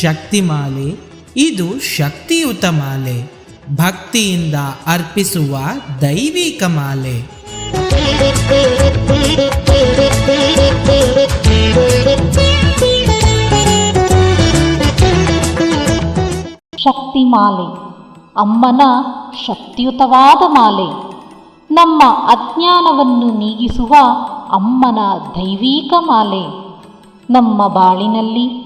ಶಕ್ತಿಮಾಲೆ. ಇದು ಶಕ್ತಿಯುತ ಮಾಲೆ. ಭಕ್ತಿಯಿಂದ ಅರ್ಪಿಸುವ ದೈವಿಕ ಮಾಲೆ. ಶಕ್ತಿ ಮಾಲೆ ಅಮ್ಮನ ಶಕ್ತಿಯುತವಾದ ಮಾಲೆ. ನಮ್ಮ ಅಜ್ಞಾನವನ್ನು ನೀಗಿಸುವ ಅಮ್ಮನ ದೈವಿಕ ಮಾಲೆ. ನಮ್ಮ ಬಾಳಿನಲ್ಲಿ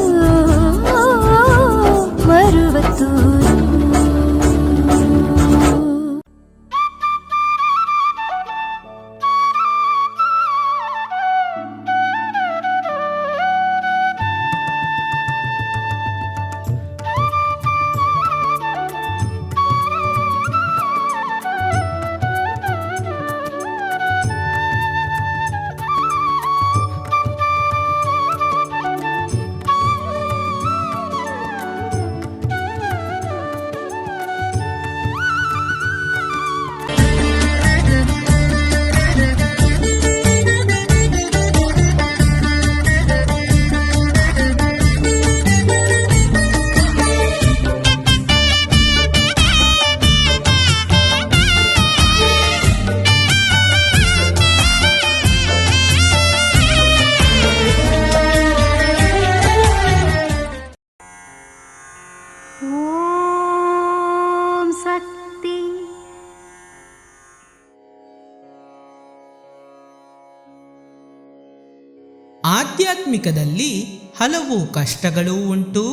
ಆಧ್ಯಾತ್ಮಿಕದಲ್ಲಿ ಹಲವು ಕಷ್ಟಗಳೂ ಉಂಟು,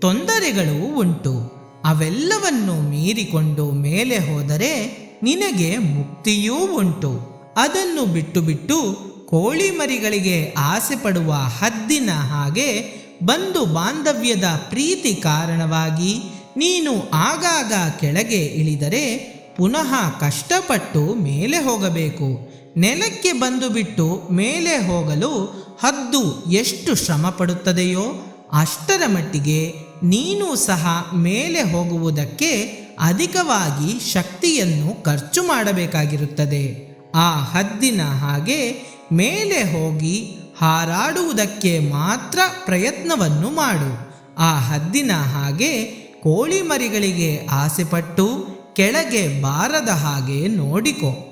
ತೊಂದರೆಗಳೂ ಉಂಟು. ಅವೆಲ್ಲವನ್ನು ಮೀರಿಕೊಂಡು ಮೇಲೆ ಹೋದರೆ ನಿನಗೆ ಮುಕ್ತಿಯೂ ಉಂಟು. ಅದನ್ನು ಬಿಟ್ಟು ಬಿಟ್ಟು ಕೋಳಿ ಮರಿಗಳಿಗೆ ಆಸೆ ಪಡುವ ಹದ್ದಿನ ಹಾಗೆ ಬಂಧು ಬಾಂಧವ್ಯದ ಪ್ರೀತಿ ಕಾರಣವಾಗಿ ನೀನು ಆಗಾಗ ಕೆಳಗೆ ಇಳಿದರೆ ಪುನಃ ಕಷ್ಟಪಟ್ಟು ಮೇಲೆ ಹೋಗಬೇಕು. ನೆಲಕ್ಕೆ ಬಂದು ಬಿಟ್ಟು ಮೇಲೆ ಹೋಗಲು ಹದ್ದು ಎಷ್ಟು ಶ್ರಮ ಪಡುತ್ತದೆಯೋ ಅಷ್ಟರ ಮಟ್ಟಿಗೆ ನೀನು ಸಹ ಮೇಲೆ ಹೋಗುವುದಕ್ಕೆ ಅಧಿಕವಾಗಿ ಶಕ್ತಿಯನ್ನು ಖರ್ಚು ಮಾಡಬೇಕಾಗಿರುತ್ತದೆ. ಆ ಹದ್ದಿನ ಹಾಗೆ ಮೇಲೆ ಹೋಗಿ ಹಾರಾಡುವುದಕ್ಕೆ ಮಾತ್ರ ಪ್ರಯತ್ನವನ್ನು ಮಾಡು. ಆ ಹದ್ದಿನ ಹಾಗೆ ಕೋಳಿ ಮರಿಗಳಿಗೆ ಆಸೆಪಟ್ಟು ಕೆಳಗೆ ಬಾರದ ಹಾಗೆ ನೋಡಿಕೊ.